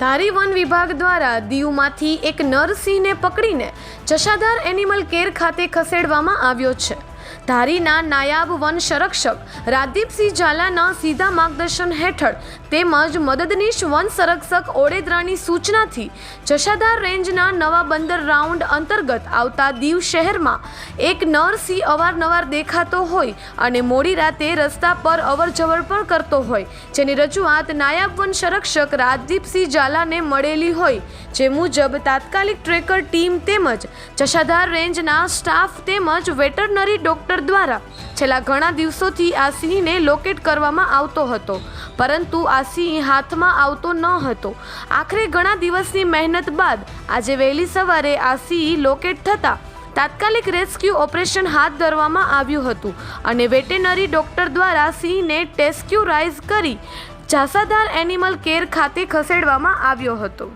ધારી one વિભાગ દ્વારા દીવમાંથી એક નરસિંહને પકડીને જશાધાર એનિમલ કેર ખાતે ખસેડવામાં આવ્યો છે. ધારીના નાયાબ વન સંરક્ષક રાજદીપસિંહ ઝાલાના સીધા માર્ગદર્શન હેઠળ તેમજ મદદનીશ વન સંરક્ષક ઓડેદરાની સૂચનાથી જશાધાર રેન્જના નવા બંદર રાઉન્ડ અંતર્ગત આવતા દીવ શહેરમાં એક નર સિંહ અવારનવાર દેખાતો હોય અને મોડી રાતે રસ્તા પર અવરજવર પણ કરતો હોય, જેની રજૂઆત નાયબ વન સંરક્ષક રાજદીપસિંહ ઝાલાને મળેલી હોય જે મુજબ તાત્કાલિક ટ્રેકર ટીમ તેમજ ચશાધાર રેન્જના સ્ટાફ તેમજ વેટરનરી ડોક્ટર દ્વારા છેલ્લા ઘણા દિવસોથી આ સિંહને લોકેટ કરવામાં આવતો હતો. પરંતુ આ સિંહ હાથમાં આવતો ન હતો. આખરે ઘણા દિવસની મહેનત બાદ આજે વહેલી સવારે આ સિંહ લોકેટ થતાં તાત્કાલિક રેસ્ક્યુ ઓપરેશન હાથ ધરવામાં આવ્યું હતું અને વેટેનરી ડોક્ટર દ્વારા સિંહને ટેસ્ક્યુરાઇઝ કરી જાસાદાર એનિમલ કેર ખાતે ખસેડવામાં આવ્યો હતો.